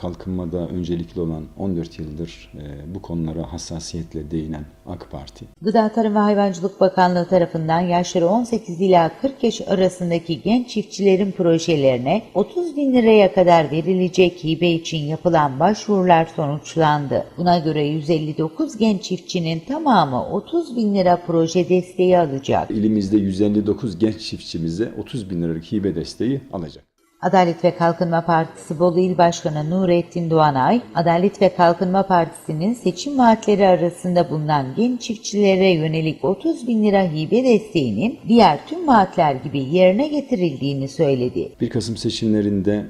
kalkınmada öncelikli olan 14 yıldır e, bu konulara hassasiyetle değinen AK Parti, Gıda Tarım ve Hayvancılık Bakanlığı tarafından yaşları 18 ila 40 yaş arasındaki genç çiftçilerin projelerine 30 bin liraya kadar verilecek hibe için yapılan başvurular sonuçlandı. Buna göre 159 genç çiftçinin tamamı 30 bin lira proje desteği alacak. ilimizde 159 genç çiftçimize 30 bin liralık hibe desteği alacak. Adalet ve Kalkınma Partisi Bolu İl Başkanı Nurettin Doğanay, Adalet ve Kalkınma Partisi'nin seçim vaatleri arasında bulunan genç çiftçilere yönelik 30 bin lira hibe desteğinin diğer tüm vaatler gibi yerine getirildiğini söyledi. 1 Kasım seçimlerinde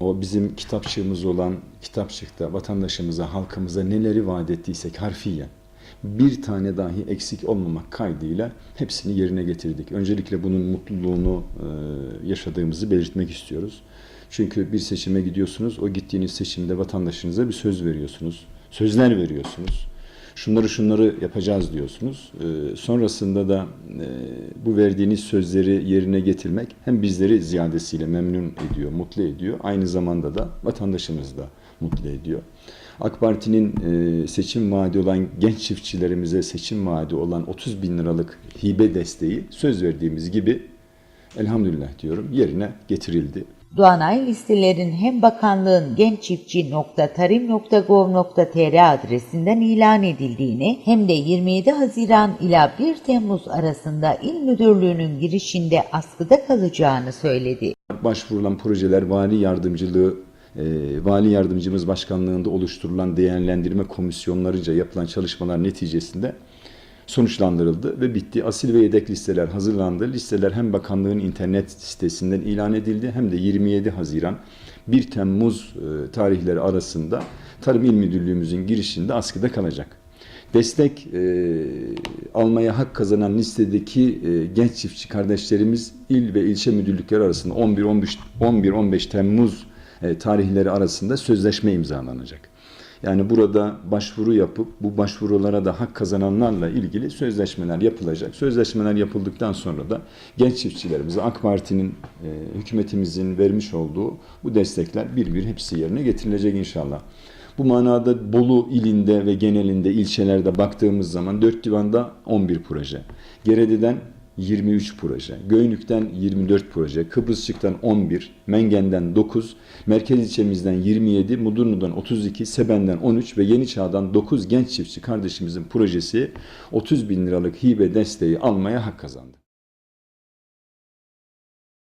o bizim kitapçığımız olan kitapçıkta vatandaşımıza, halkımıza neleri vaat ettiysek harfiyen bir tane dahi eksik olmamak kaydıyla hepsini yerine getirdik. Öncelikle bunun mutluluğunu e, yaşadığımızı belirtmek istiyoruz. Çünkü bir seçime gidiyorsunuz, o gittiğiniz seçimde vatandaşınıza bir söz veriyorsunuz, sözler veriyorsunuz. Şunları şunları yapacağız diyorsunuz. E, sonrasında da e, bu verdiğiniz sözleri yerine getirmek hem bizleri ziyadesiyle memnun ediyor, mutlu ediyor. Aynı zamanda da vatandaşımızı da mutlu ediyor. AK Parti'nin e, seçim vaadi olan genç çiftçilerimize seçim vaadi olan 30 bin liralık hibe desteği söz verdiğimiz gibi elhamdülillah diyorum yerine getirildi. Doğanay listelerin hem bakanlığın genççiftçi.tarim.gov.tr adresinden ilan edildiğini hem de 27 Haziran ila 1 Temmuz arasında il müdürlüğünün girişinde askıda kalacağını söyledi. Başvurulan projeler vali yardımcılığı e, vali yardımcımız başkanlığında oluşturulan değerlendirme komisyonlarıca yapılan çalışmalar neticesinde sonuçlandırıldı ve bitti. Asil ve yedek listeler hazırlandı. Listeler hem bakanlığın internet sitesinden ilan edildi hem de 27 Haziran 1 Temmuz e, tarihleri arasında Tarım İl Müdürlüğümüzün girişinde askıda kalacak. Destek e, almaya hak kazanan listedeki e, genç çiftçi kardeşlerimiz il ve ilçe müdürlükleri arasında 11-15 Temmuz e, tarihleri arasında sözleşme imzalanacak. Yani burada başvuru yapıp bu başvurulara da hak kazananlarla ilgili sözleşmeler yapılacak. Sözleşmeler yapıldıktan sonra da genç çiftçilerimize AK Parti'nin, e, hükümetimizin vermiş olduğu bu destekler bir bir hepsi yerine getirilecek inşallah. Bu manada Bolu ilinde ve genelinde ilçelerde baktığımız zaman 4 divanda 11 proje. Gerede'den 23 proje, Göynük'ten 24 proje, Kıbrısçık'tan 11, Mengen'den 9, merkez ilçemizden 27, Mudurnu'dan 32, Seben'den 13 ve Yeni Çağ'dan 9 genç çiftçi kardeşimizin projesi 30 bin liralık hibe desteği almaya hak kazandı.